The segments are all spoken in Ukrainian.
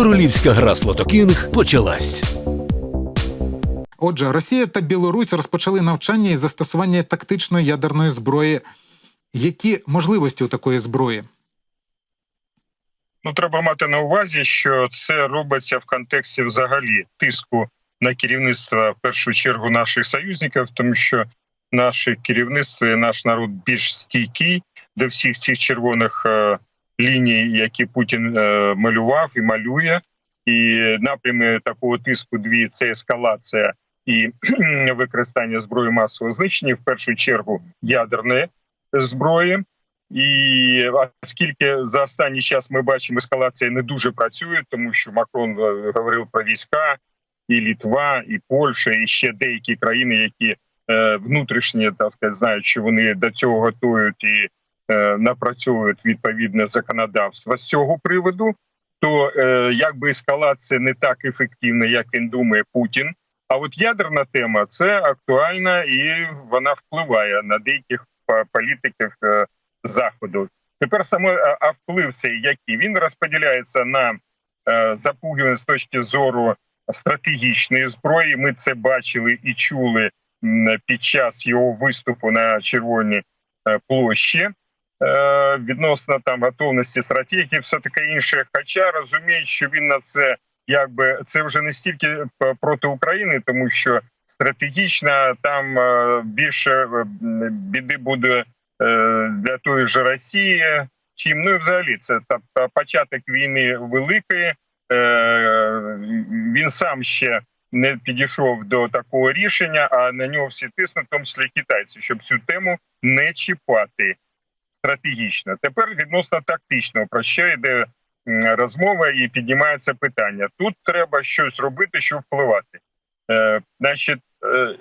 Королівська гра Слотокінг почалась. Отже, Росія та Білорусь розпочали навчання із застосування тактичної ядерної зброї. Які можливості у такої зброї? Ну, треба мати на увазі, що це робиться в контексті взагалі тиску на керівництво в першу чергу наших союзників, тому що наше керівництво і наш народ більш стійкий до всіх цих червоних ліній, які Путін е, малював і малює. І напрями такого тиску дві це ескалація і використання зброї масового знищення, в першу чергу ядерної зброї. І оскільки за останній час ми бачимо, ескалація не дуже працює, тому що Макрон е, говорив про війська, і Літва, і Польща, і ще деякі країни, які е, внутрішні так сказати, знають, що вони до цього готують і напрацьовують відповідне законодавство з цього приводу, то е, якби ескалація не так ефективна, як він думає Путін. А от ядерна тема це актуальна і вона впливає на деяких політиків е, заходу. Тепер саме е, а вплив цей який він розподіляється на е, з точки зору стратегічної зброї. Ми це бачили і чули під час його виступу на червоній е, площі. Е, Відносно там готовності стратегії, все таке інше. Хоча розуміють, що він на це якби це вже не стільки проти України, тому що стратегічно там е, більше е, біди буде е, для тої ж Росії. Чим ну і взагалі це та, початок війни великої. Е, він сам ще не підійшов до такого рішення, а на нього всі тиснуть, в тому числі китайці, щоб цю тему не чіпати стратегічно. Тепер відносно тактичного про що йде розмова і піднімається питання. Тут треба щось робити, щоб впливати. Е, значить, е,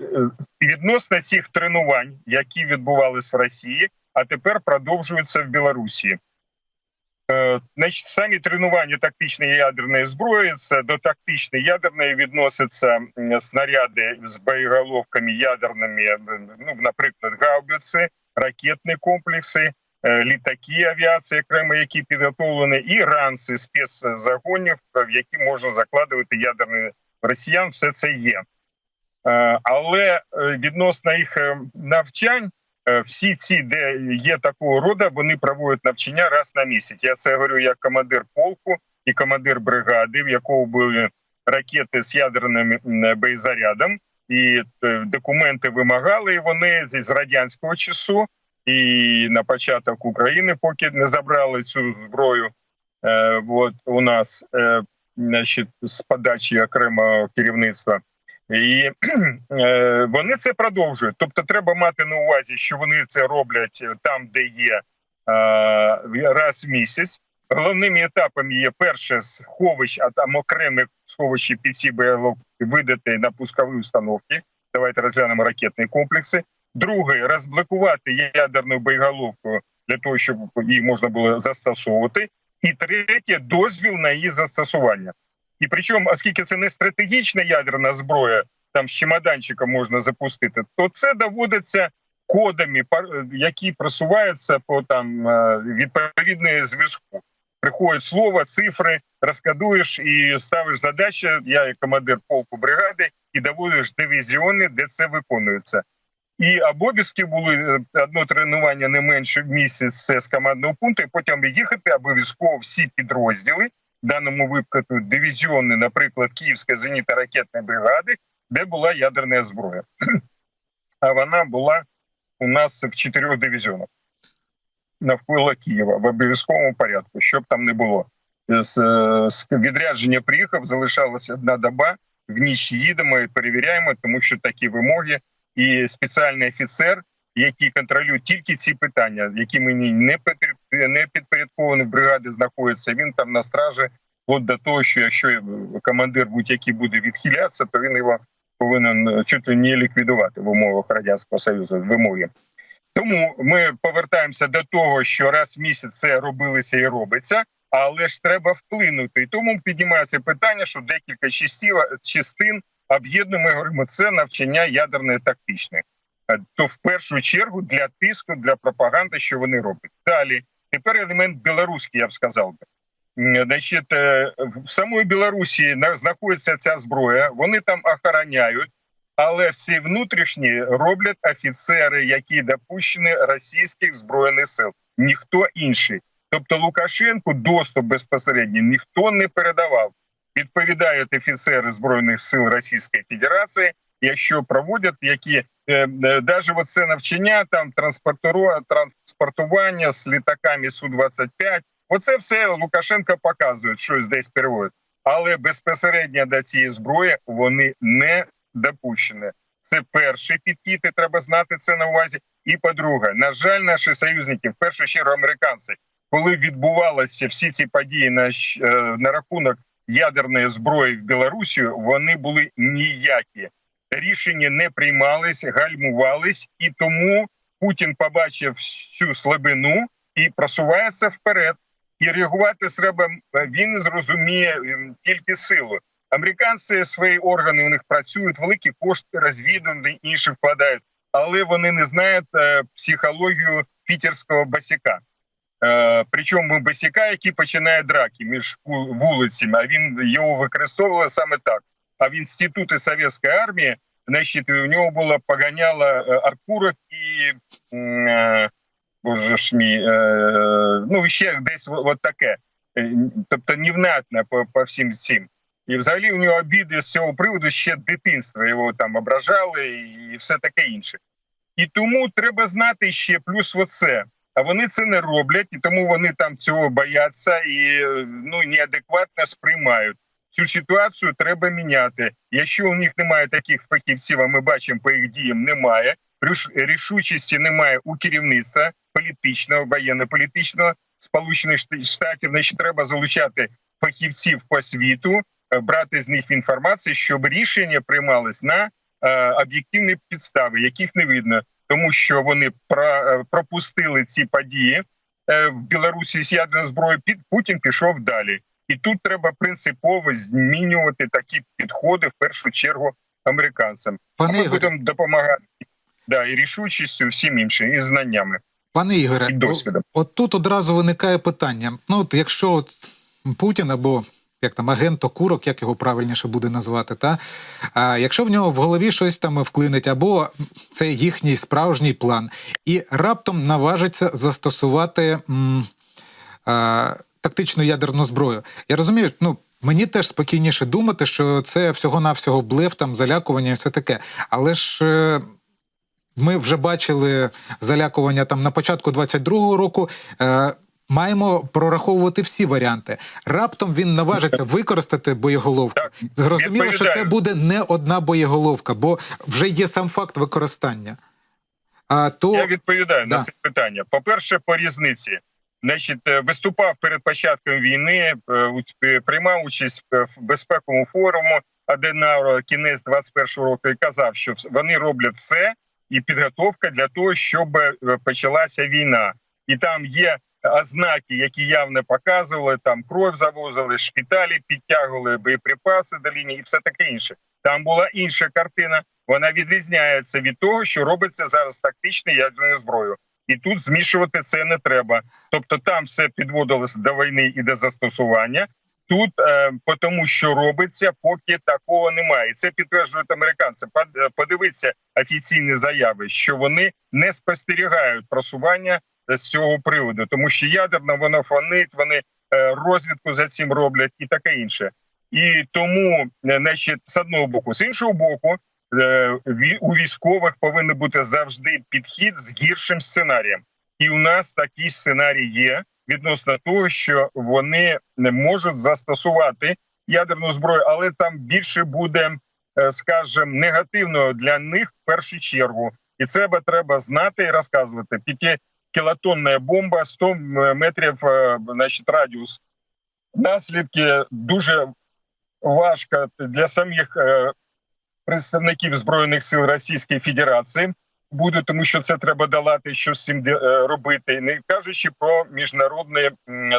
відносно цих тренувань, які відбувалися в Росії, а тепер продовжуються в Білорусі. Е, Значить, самі тренування тактичної ядерної зброї це до тактичної ядерної відносяться снаряди з боєголовками ядерними, ну, наприклад, гаубиці, ракетні комплекси, літаки авіації, окремо, які підготовлені, і ранси спецзагонів, в які можна закладувати ядерні росіян. Все це є. Е, Але е, відносно їх е, навчань, е, всі ці, де є такого роду, вони проводять навчання раз на місяць. Я це говорю як командир полку і командир бригади, в якого були ракети з ядерним боєзарядом, і е, документи вимагали і вони з радянського часу. І на початок України, поки не забрали цю зброю, е, от у нас е, значить, з подачі окремого керівництва. І е, вони це продовжують. Тобто, треба мати на увазі, що вони це роблять там, де є е, раз в місяць. Головними етапами є перше сховищ, а там окреме сховище під ці видати на пускові установки. Давайте розглянемо ракетні комплекси. Друге розблокувати ядерну боєголовку для того, щоб її можна було застосовувати. І третє дозвіл на її застосування. І причому, оскільки це не стратегічна ядерна зброя, там з чемоданчика можна запустити, то це доводиться кодами, які просуваються по там е, відповідної зв'язку. Приходять слово, цифри, розкадуєш і ставиш задачу. Я як командир полку бригади і доводиш дивізіони, де це виконується. І обов'язки були е, одно тренування не менше місяць це з командного пункту, і потім їхати обов'язково всі підрозділи в даному випадку дивізіони, наприклад, Київська зенітно-ракетної бригади, де була ядерна зброя. А вона була у нас в чотирьох дивізіонах навколо Києва в обов'язковому порядку, щоб там не було. З, е, з відрядження приїхав, залишалася одна доба. В ніч їдемо і перевіряємо, тому що такі вимоги, і спеціальний офіцер, який контролює тільки ці питання, які мені не не підпорядковані в бригаді знаходяться. Він там на стражі, от до того, що якщо командир будь-який буде відхилятися, то він його повинен чуть ли не ліквідувати в умовах радянського союзу. Вимоги. Тому ми повертаємося до того, що раз в місяць це робилося і робиться, але ж треба вплинути. І тому піднімається питання, що декілька частів, частин об'єднуємо. Ми говоримо, це навчання ядерної тактичної. Е, То в першу чергу для тиску, для пропаганди, що вони роблять. Далі тепер елемент білоруський, я б сказав би. значить, е, в самої Білорусі знаходиться ця зброя. Вони там охороняють, але всі внутрішні роблять офіцери, які допущені російських збройних сил, ніхто інший. Тобто Лукашенку доступ безпосередньо ніхто не передавав. Відповідають офіцери збройних сил Російської Федерації, якщо проводять які навіть оце навчання, там транспортування з літаками су 25 Оце все Лукашенко показує, щось десь переводить. Але безпосередньо до цієї зброї вони не допущені. Це перший підхід, і треба знати це на увазі. І по-друге, на жаль, наші союзники, в першу чергу американці, коли відбувалися всі ці події на, е, на рахунок ядерної зброї в Білорусі, вони були ніякі. Рішення не приймались, гальмувались, і тому Путін побачив всю слабину і просувається вперед. І реагувати треба він зрозуміє ем, тільки силу. Американці свої органи у них працюють, великі кошти розвідувані, інші вкладають, але вони не знають е, психологію пітерського басяка. Е, причому басяка, який починає драки між вулицями, а він його використовував саме так. А в інституті совєтської армії, значить, у нього було поганяло е, аркурок і е, боже ж мій, ну ще десь от таке. Тобто невнятно по, по всім цим. І взагалі у нього обіди з цього приводу ще дитинства його там ображали і все таке інше. І тому треба знати ще плюс оце. А вони це не роблять, і тому вони там цього бояться і ну неадекватно сприймають. Цю ситуацію треба міняти. Якщо у них немає таких фахівців, а ми бачимо по їх діям, немає ріш- рішучості немає у керівництва політичного, воєнно-політичного сполучених штатів. Значить, треба залучати фахівців по світу, е, брати з них інформацію, щоб рішення приймались на е, об'єктивні підстави, яких не видно, тому що вони е, пропустили ці події е, в Білорусі з ядерною зброєю. Під Путін пішов далі, і тут треба принципово змінювати такі підходи в першу чергу американцям. А Пане ми будемо допомагати да, і рішучістю всім іншим, і знаннями, пане Ігоре, і досвідом. От, от тут одразу виникає питання. Ну, от якщо от Путін або як там агент окурок, як його правильніше буде назвати, та а якщо в нього в голові щось там вклинить, або це їхній справжній план, і раптом наважиться застосувати м, а, тактичну ядерну зброю. Я розумію, ну. Мені теж спокійніше думати, що це всього-навсього блеф, там залякування і все таке. Але ж е, ми вже бачили залякування там на початку 22-го року. Маємо прораховувати всі варіанти. Раптом він наважиться використати боєголовку. Так, Зрозуміло, що це буде не одна боєголовка, бо вже є сам факт використання. А то Я відповідаю Да. на це питання. По-перше, по різниці. Значить, е, виступав перед початком війни, е, е, приймав участь в безпековому форуму Аденаура кінець 21-го року і казав, що вони роблять все і підготовка для того, щоб почалася війна. І там є ознаки, які явно показували, там кров завозили, шпиталі підтягували боєприпаси до лінії і все таке інше. Там була інша картина. Вона відрізняється від того, що робиться зараз з тактичною ядерною зброєю. І тут змішувати це не треба. Тобто там все підводилось до війни і до застосування. Тут е, по тому, що робиться, поки такого немає. Це підтверджують американці. Е, Подивіться офіційні заяви, що вони не спостерігають просування з цього приводу, тому що ядерно воно фонить, вони е, розвідку за цим роблять і таке інше. І тому, е, значить, з одного боку, з іншого боку, е, у військових повинен бути завжди підхід з гіршим сценарієм. І у нас такий сценарій є відносно того, що вони не можуть застосувати ядерну зброю, але там більше буде, е, скажімо, негативно для них в першу чергу. І це треба знати і розказувати. П'ятикілотонна бомба, 100 метрів, е, значить, радіус. Наслідки дуже важко для самих е, представників збройних сил Російської Федерації буде, тому що це треба долати, що з цим е, робити, не кажучи про міжнародний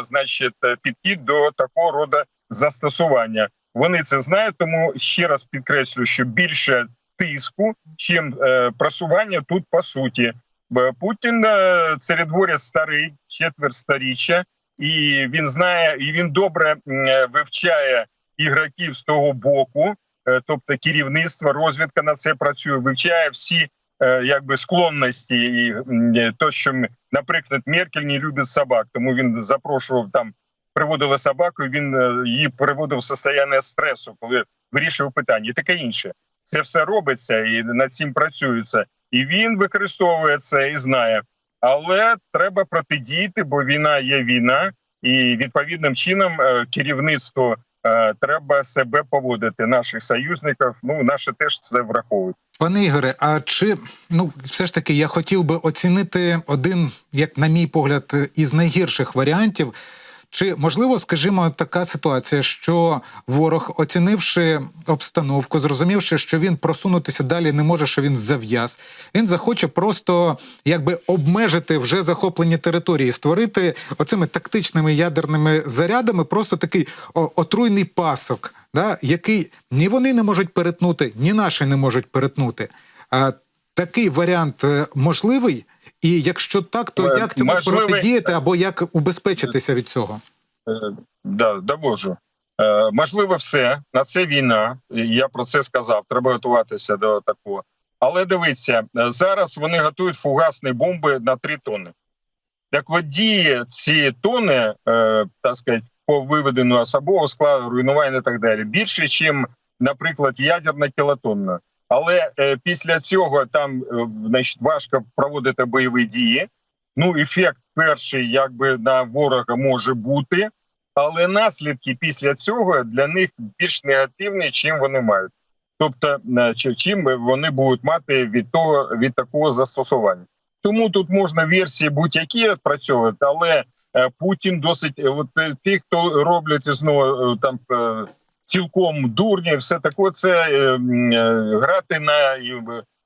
значить е, підхід до такого роду застосування. Вони це знають, тому ще раз підкреслю, що більше тиску, чим е, просування тут по суті. Бо Путін е, царедворець старий, четверть сторіччя, і він знає, і він добре е, вивчає ігроків з того боку, е, тобто керівництво, розвідка на це працює, вивчає всі е, якби склонності і е, то, що наприклад, Меркель не любить собак, тому він запрошував там, приводили собаку. Він е, її приводив в состояння стресу, коли вирішував питання, і таке інше. Це все робиться і над цим працюється, і він використовує це і знає. Але треба протидіяти, бо війна є війна, і відповідним чином е, керівництво е, треба себе поводити наших союзників. Ну наші теж це враховують. Пане Ігоре, а чи ну все ж таки я хотів би оцінити один, як на мій погляд, із найгірших варіантів. Чи можливо, скажімо, така ситуація, що ворог, оцінивши обстановку, зрозумівши, що він просунутися далі не може, що він зав'яз, він захоче просто якби обмежити вже захоплені території, створити оцими тактичними ядерними зарядами просто такий отруйний пасок, да, який ні вони не можуть перетнути, ні наші не можуть перетнути. А такий варіант е, можливий. І якщо так, то Е, як цьому можливий- протидіяти або як убезпечитися від цього? Е, Да, довожу. Е, можливо, все на це війна. Я про це сказав. Треба готуватися до такого. Але дивіться, е, зараз вони готують фугасні бомби на 3 тонни. Так от дії ці тони, е, так сказати, по виведенню особового складу, руйнування і так далі, більше, ніж, наприклад, ядерна кілотонна. Але е, після цього там е, значить, важко проводити бойові дії. Ну, ефект перший, якби на ворога може бути, але наслідки після цього для них більш негативні, чим вони мають. Тобто, е, чим вони будуть мати від того від такого застосування. Тому тут можна версії будь-які відпрацьовувати, але е, Путін досить е, от ті, хто роблять знову там цілком дурні, все таке, це е, е, грати на е,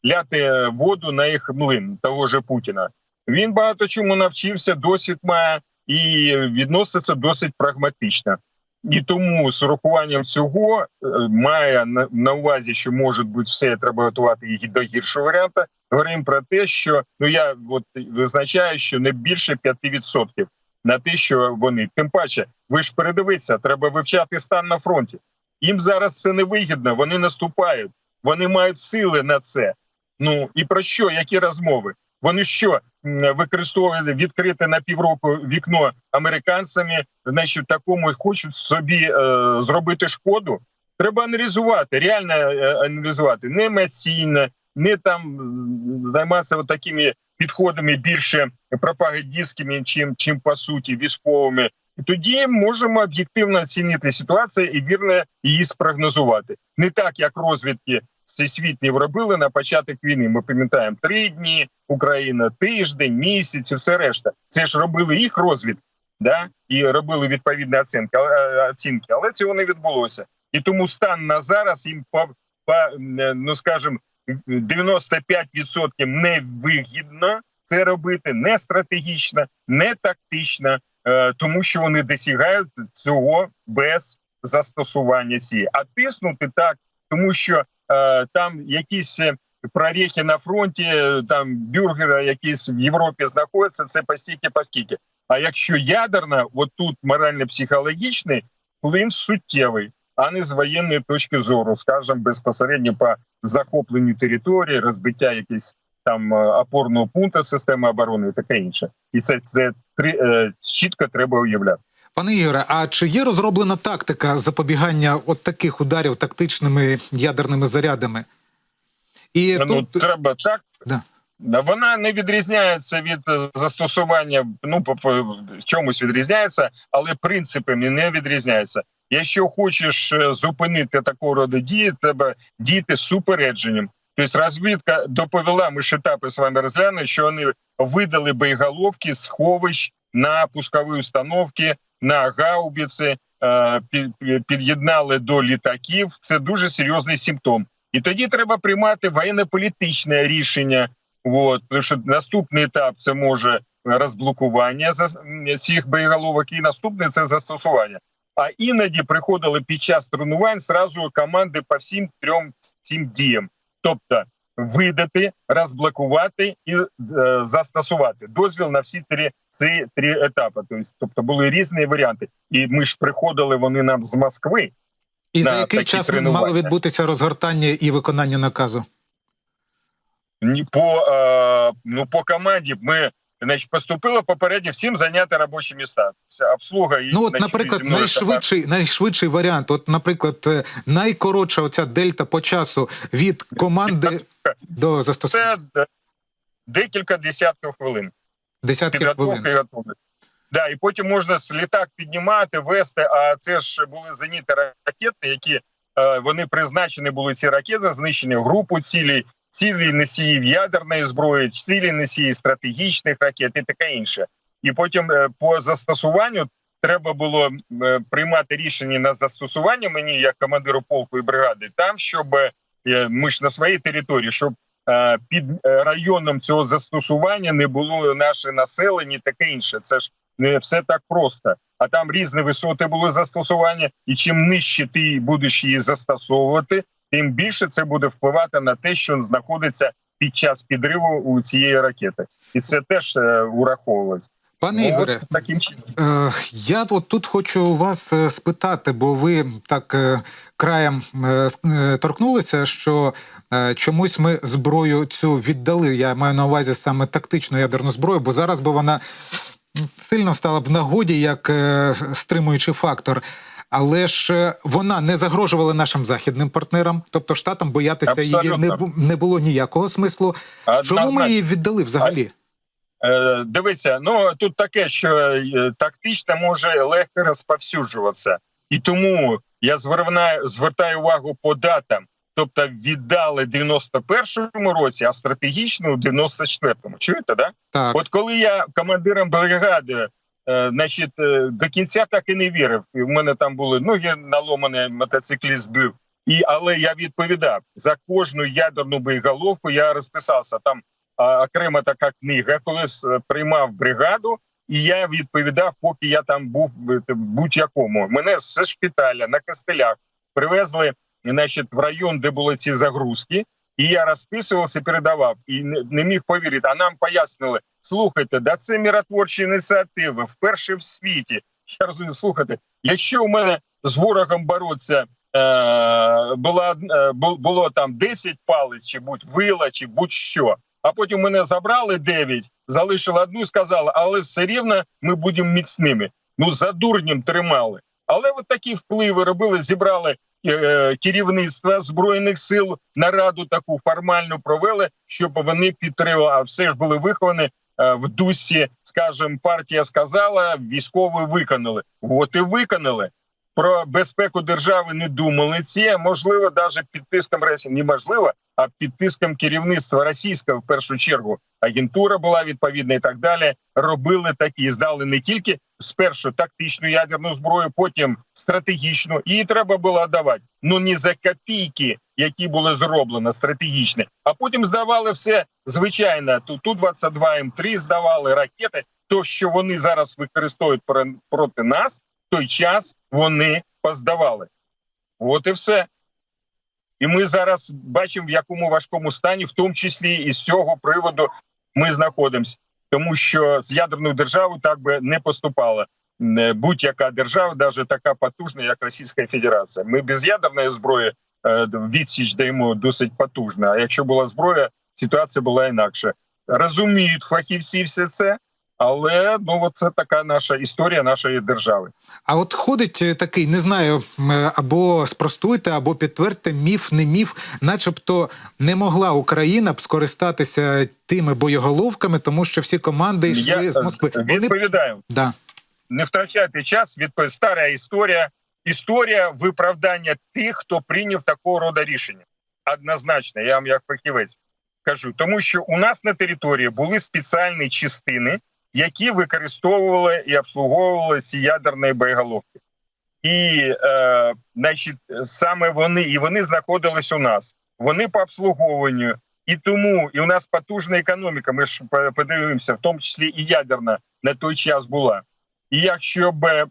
ляти воду на їх млин того же Путіна. Він багато чому навчився, досвід має і відноситься досить прагматично. І тому з урахуванням цього має на, увазі, що може бути все, треба готувати і до гіршого варіанта. Говоримо про те, що ну я от визначаю, що не більше 5% на те, що вони тим паче, ви ж передивіться, треба вивчати стан на фронті. Їм зараз це не вигідно, вони наступають, вони мають сили на це. Ну і про що? Які розмови? Вони що м, використовували відкрите на півроку вікно американцями, значить, такому хочуть собі е, зробити шкоду. Треба аналізувати, реально е, аналізувати, не емоційно, не там займатися такими підходами більше пропагандистськими, чим, чим по суті військовими. Тоді можемо об'єктивно оцінити ситуацію і вірно її спрогнозувати. Не так, як розвідки всесвітні робили на початок війни. Ми пам'ятаємо три дні Україна, тиждень, місяць, і все решта. Це ж робили їх розвідки, да і робили відповідні оцінки, але- оцінки, але цього не відбулося. І тому стан на зараз їм по, по ну скажімо, 95% невигідно це робити, не стратегічно, не тактично, е, тому що вони досягають цього без застосування цієї. А тиснути так, тому що е, там якісь е, прорехи на фронті, е, там бюргери якісь в Європі знаходяться, це постійки поскільки. А якщо ядерна, от тут морально-психологічний вплив суттєвий, а не з воєнної точки зору, скажімо, безпосередньо по захопленню території, розбиття якісь там е, опорного пункту системи оборони і таке інше. І це, це три е, чітко треба уявляти. Пане Ігоре, а чи є розроблена тактика запобігання от таких ударів тактичними ядерними зарядами? І ну тут треба так. Да. Вона не відрізняється від е, застосування. Ну по, чомусь відрізняється, але принципами не відрізняється. Якщо хочеш зупинити такого роду дії, треба діяти з супередженням. Тобто розвідка доповіла, ми ж етапи з вами розглянули, що вони видали боєголовки сховищ на пускові установки, на гаубиці, е, пі- пі- під'єднали до літаків. Це дуже серйозний симптом. І тоді треба приймати воєнно-політичне рішення. От, тому що наступний етап це може розблокування цих боєголовок, і наступний це застосування. А іноді приходили під час тренувань зразу команди по всім трьом цим діям. Тобто видати, розблокувати і е, застосувати дозвіл на всі три ці три етапи. Тобто, тобто були різні варіанти, і ми ж приходили вони нам з Москви. І за який час мало відбутися розгортання і виконання наказу? По е, ну по команді ми. Значить, поступило попередньо всім зайняти робочі. Це обслуга і Ну, от, наприклад, найшвидший, найшвидший варіант. От, наприклад, е, найкоротша оця дельта по часу від команди до застосування Це декілька десятків хвилин. десятки хвилин. Підготовка і готовність. Да, і потім можна з літак піднімати, вести. А це ж були зеніти ракети, які е, вони призначені були ці ракети, знищені в групу цілей, цілі носіїв ядерної зброї, цілі носії стратегічних ракет і таке інше. І потім е, по застосуванню треба було е, приймати рішення на застосування мені, як командиру полку і бригади, там, щоб е, ми ж на своїй території, щоб під районом цього застосування не було наше населення, таке інше. Це ж не все так просто. А там різні висоти були застосування, і чим нижче ти будеш її застосовувати, тим більше це буде впливати на те, що знаходиться під час підриву у цієї ракети, і це теж е, ураховується. Пане Ігоре, таким чином. Е, Я от тут хочу вас е, спитати, бо ви так е, краєм торкнулися, що чомусь ми зброю цю віддали. Я маю на увазі саме тактичну ядерну зброю, бо зараз би вона сильно стала б в нагоді як стримуючий фактор. Але ж е, вона не загрожувала нашим західним партнерам, тобто штатам боятися її не, не було ніякого смислу. Чому ми її віддали взагалі? Е, Дивіться, ну тут таке, що е, тактично може легко розповсюджуватися, і тому я звертаю, звертаю увагу по датам. Тобто віддали в 91-му році, а стратегічно у 94-му. Чуєте, да? Так, От коли я командиром бригади, значить, е, до кінця так і не вірив. І в мене там були ноги наломані, мотоцикліст бив. І, але я відповідав за кожну ядерну боєголовку, я розписався там а, окрема така книга, коли приймав бригаду, і я відповідав, поки я там був е, будь-якому. Мене з шпиталя на костелях привезли значить, в район, де були ці загрузки. І я розписувався, передавав і не, міг повірити. А нам пояснили: слухайте, да це миротворчі ініціативи вперше в світі. Я розумію, слухайте, якщо у мене з ворогом бороться е, була е, бу- було там 10 палець, чи будь вила, чи будь-що. А потім мене забрали 9, залишили одну сказали, але все рівно ми будемо міцними. Ну за дурнем тримали. Але от такі впливи робили, зібрали е, керівництва збройних сил нараду таку формальну провели, щоб вони підтримали. А все ж були виховані е, в дусі, скажімо, партія сказала, військові виконали. От і виконали. Про безпеку держави не думали ці, можливо, навіть під тиском Росії, неможливо, а під тиском керівництва російського в першу чергу агентура була відповідна і так далі. Робили такі, здали не тільки спершу тактичну ядерну зброю, потім стратегічну. Її треба було давати. Ну не за копійки, які були зроблені стратегічні, а потім здавали все звичайно. Ту ту 22 м 3 здавали ракети. То, що вони зараз використовують проти нас, той час вони поздавали. От і все. І ми зараз бачимо, в якому важкому стані, в тому числі і з цього приводу ми знаходимося, тому що з ядерною державою так би не поступала е, будь-яка держава, навіть така потужна, як Російська Федерація. Ми без ядерної зброї е, відсіч даємо досить потужна. А якщо була зброя, ситуація була інакша. Розуміють фахівці все це, але ну це така наша історія нашої держави. А от ходить е, такий, не знаю, е, або спростуйте, або підтвердьте міф, не міф, начебто не могла Україна б скористатися тими боєголовками, тому що всі команди йшли Я з Москви. е, Вони відповідаю. да. не втрачати час. Відповідь стара історія. Історія виправдання тих, хто прийняв такого роду рішення. Однозначно, я вам як фахівець кажу, тому що у нас на території були спеціальні частини, які використовували і обслуговували ці ядерні боєголовки. І, е, значить, саме вони і вони знаходились у нас. Вони по обслуговуванню. І тому і у нас потужна економіка. Ми ж подивимося, в тому числі і ядерна на той час була. І якщо б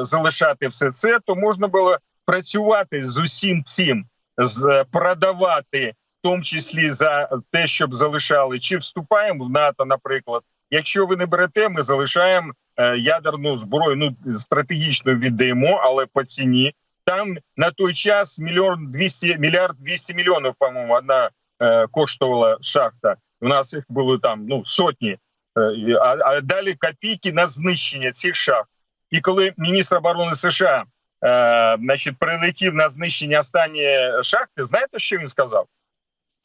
залишати все це, то можна було працювати з усім цим, з продавати в тому числі за те, щоб залишали, чи вступаємо в НАТО, наприклад. Якщо ви не берете, ми залишаємо е, ядерну зброю. Ну стратегічно віддаємо, але по ціні там на той час мільйон 200, мільярд 200 мільйонів, по-моєму, одна е, коштувала шахта. У нас їх було там ну сотні. Е, а, а далі копійки на знищення цих шахт. І коли міністр оборони США е, значить, прилетів на знищення останньої шахти, знаєте, що він сказав?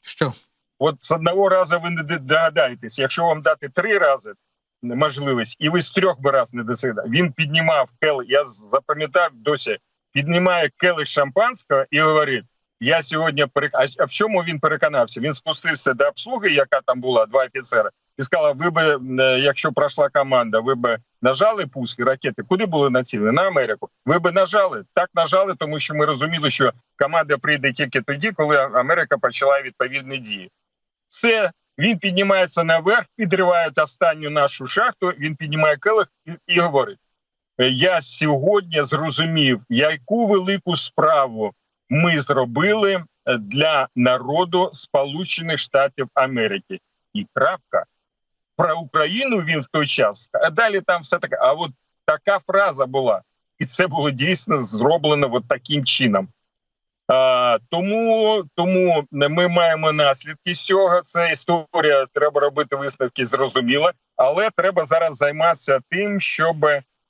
Що? От з одного разу ви не догадаєтесь. Якщо вам дати три рази можливість, і ви з трьох би раз не досягли, він піднімав келих, я запам'ятав досі, піднімає келих шампанського і говорить: я сьогодні перек... а, в чому він переконався? Він спустився до обслуги, яка там була, два офіцери, і сказав: ви би, е, якщо пройшла команда, ви би нажали пуск ракети, куди були націлені? На Америку. Ви би нажали? Так нажали, тому що ми розуміли, що команда прийде тільки тоді, коли Америка почала відповідні дії. Все, він піднімається наверх, підриває останню нашу шахту. Він піднімає келих і, і говорить: «Е, я сьогодні зрозумів, яку велику справу ми зробили е, для народу Сполучених Штатів Америки. І крапка. Про Україну він в той час. А далі там все таке. А от така фраза була, і це було дійсно зроблено от таким чином. Тому, тому ми маємо наслідки з цього. Це історія. Треба робити висновки, зрозуміло, але треба зараз займатися тим, щоб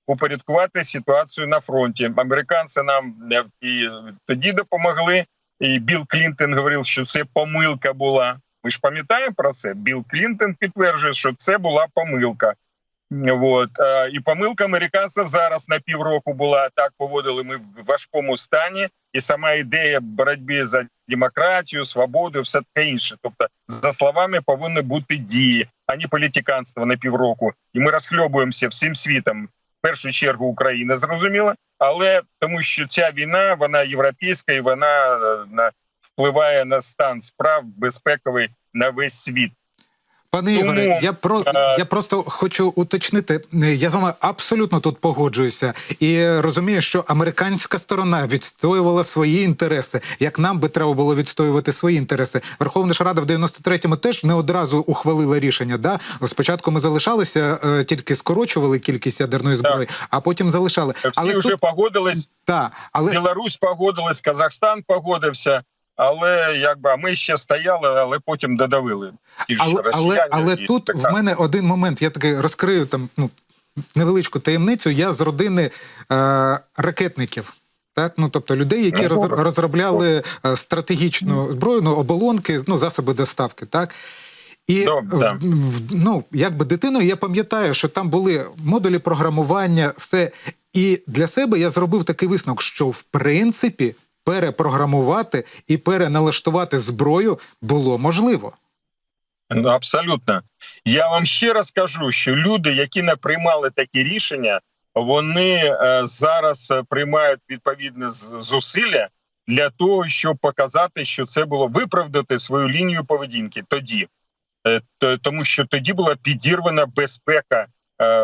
упорядкувати ситуацію на фронті. Американці нам і тоді допомогли. І Білл Клінтон говорив, що це помилка була. Ми ж пам'ятаємо про це. Білл Клінтон підтверджує, що це була помилка. От е, і помилка американців зараз на півроку була так. Поводили ми в важкому стані, і сама ідея боротьби за демократію, свободу, все таке інше. Тобто, за словами повинні бути дії, а не політиканство на півроку. І ми розхльобуємося всім світом. В першу чергу Україна зрозуміла, але тому, що ця війна вона європейська і вона е, на впливає на стан справ безпековий на весь світ. Пане Тому, Ігоре, я про е, я просто хочу уточнити. е, Я з вами абсолютно тут погоджуюся і розумію, що американська сторона відстоювала свої інтереси. Як нам би треба було відстоювати свої інтереси? Верховна ж Рада в 93-му теж не одразу ухвалила рішення. Да, спочатку ми залишалися, е, тільки скорочували кількість ядерної зброї, а потім залишали. Всі вже тут погодились. та але Білорусь погодилась, Казахстан погодився, але якби ми ще стояли, але потім додавили. Ті ж але, але, росіяни але тут так в мене один момент. Я таки розкрию там ну невеличку таємницю. Я з родини е, ракетників. Так, ну тобто людей, які роз, розробляли е, стратегічну зброю, ну оболонки, ну засоби доставки, так. І в- ну, якби дитиною я пам'ятаю, що там були модулі програмування, все. І для себе я зробив такий висновок, що в принципі перепрограмувати і переналаштувати зброю було можливо. Ну, абсолютно. Я вам ще раз кажу, що люди, які не приймали такі рішення, вони е, зараз е, приймають відповідне зусилля для того, щоб показати, що це було виправдати свою лінію поведінки тоді, Е, тому що тоді була підірвана безпека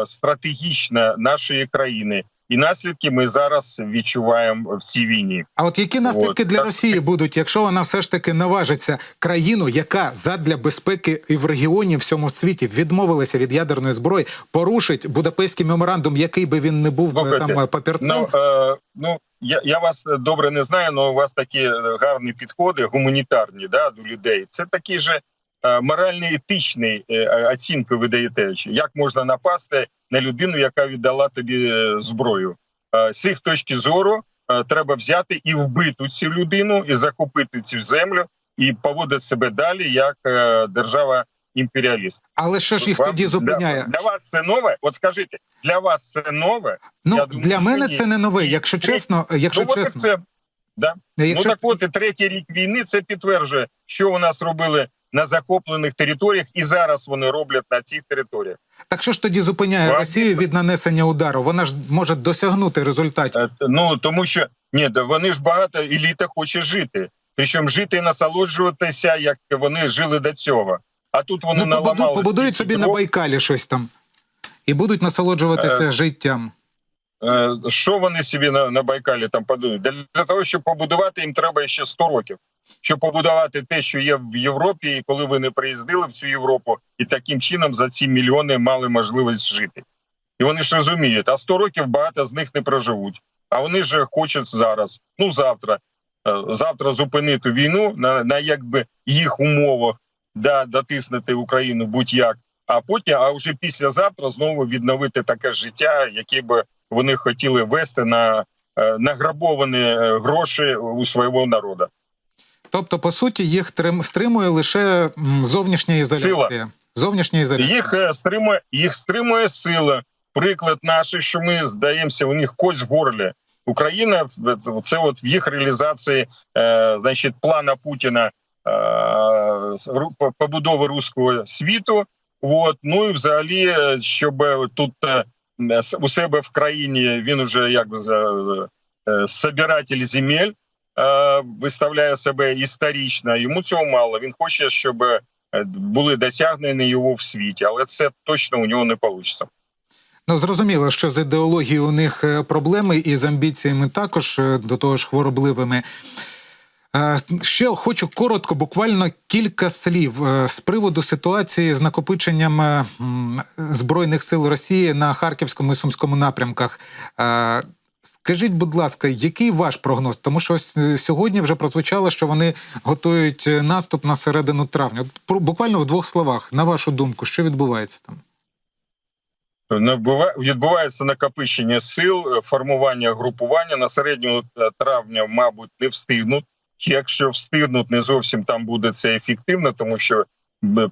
стратегічна нашої країни, і наслідки ми зараз відчуваємо в цій війні. А от які наслідки От, для так. Росії будуть, якщо вона все ж таки наважиться країну, яка задля безпеки і в регіоні в всьому світі відмовилася від ядерної зброї, порушить Будапештський меморандум, який би він не був Слухайте, там е, папірцем? Ну, е, ну я, я вас добре не знаю, але у вас такі е, гарні підходи, гуманітарні да, до людей. Це такі же е, морально-етичні е, оцінки ви даєте. Як можна напасти на людину, яка віддала тобі е, зброю? Е, з їх точки зору е, треба взяти і вбити цю людину, і захопити цю землю, і поводити себе далі як е, держава. Імперіаліст, Але що ж їх Вам- тоді зупиняє? Для, для вас це нове? От скажіть, для вас це нове? Ну я думаю, для мене це не нове. Якщо чесно, якщо ну, чесно, це да. якщо Ну так от і третій рік війни це підтверджує, що у нас робили на захоплених територіях, і зараз вони роблять на цих територіях. так що ж тоді зупиняє Вам- Росію від нанесення удару? Вона ж може досягнути результатів. Е, Ну тому що ні, вони ж багато еліта хоче жити. Причому жити і насолоджуватися, як вони жили до цього. А тут вони Ну, наламали побудують собі на. Байкалі щось там і будуть насолоджуватися Е. життям. Е, що вони собі на, на Байкалі там подумають? Для, того, щоб побудувати, їм треба ще 100 років. Щоб побудувати те, що є в Європі, і коли вони приїздили в цю Європу, і таким чином за ці мільйони мали можливість жити. І вони ж розуміють, а 100 років багато з них не проживуть. А вони ж хочуть зараз, ну завтра, е, завтра зупинити війну на, на якби їх умовах, да, дотиснути Україну будь-як, а потім, а вже післязавтра знову відновити таке життя, яке би вони хотіли вести на е, награбовані е, гроші у свого народу. Тобто, по суті, їх трим- стримує лише зовнішня ізоляція. Зовнішня ізоляція. Їх е, стримує, їх стримує сила. Приклад наш, що ми здаємося, у них кость в горлі. Україна це от в їх реалізації, е, значить, плана Путіна е, побудови руського світу. От ну і взагалі, щоб тут у себе в країні він уже як е, собиратель земель е, виставляє себе історично. Йому цього мало. Він хоче, щоб були досягнені його в світі, але це точно у нього не вийде. Ну, зрозуміло, що з ідеологією у них е, проблеми і з амбіціями також е, до того ж хворобливими. Е, Ще хочу коротко, буквально кілька слів е, з приводу ситуації з накопиченням е, збройних сил Росії на харківському і сумському напрямках. Скажіть, будь ласка, який ваш прогноз? Тому що сьогодні вже прозвучало, що вони готують наступ на середину травня. От буквально в двох словах, на вашу думку, що відбувається там? Відбувається накопичення сил, формування групування на середнього е, травня, мабуть, не встигнуть. Якщо встигнуть, не зовсім там буде це ефективно, тому що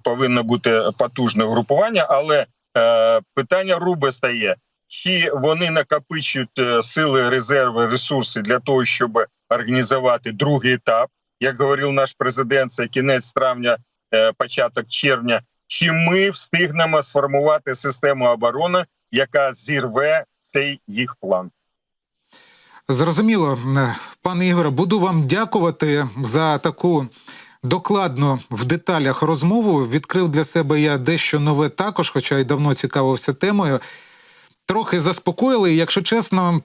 повинно бути потужне групування. Але е, питання рубе стає: чи вони накопичують е, сили, резерви, ресурси для того, щоб організувати другий етап, як говорив наш президент, це кінець травня, е, початок червня. Чи ми встигнемо сформувати систему оборони, яка зірве цей їх план? Зрозуміло, Е, пане Ігоре, буду вам дякувати за таку докладну в деталях розмову. Відкрив для себе я дещо нове також, хоча й давно цікавився темою. Трохи заспокоїли, якщо чесно.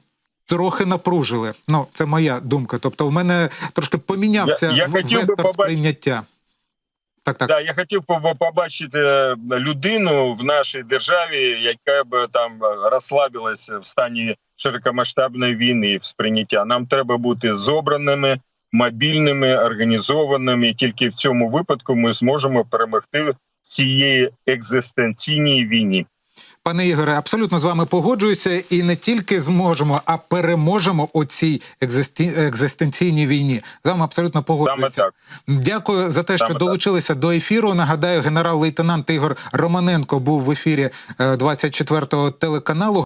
Трохи напружили. Ну, це моя думка. Тобто, в мене трошки помінявся Я- я хотів би вектор побачити- сприйняття. Так, так. Да, я хотів би побачити е, людину в нашій державі, яка б там розслабилася в стані широкомасштабної війни в сприйняття. Нам треба бути зобраними, мобільними, організованими. І тільки в цьому випадку ми зможемо перемогти в цій екзистенційній війні. Пане Ігоре, абсолютно з вами погоджуюся, і не тільки зможемо, а переможемо у цій екзисті... екзистенційній війні. З вами абсолютно погоджуюся. так. Дякую за те, що так. долучилися до ефіру. Нагадаю, генерал-лейтенант Ігор Романенко був в ефірі е, 24-го телеканалу.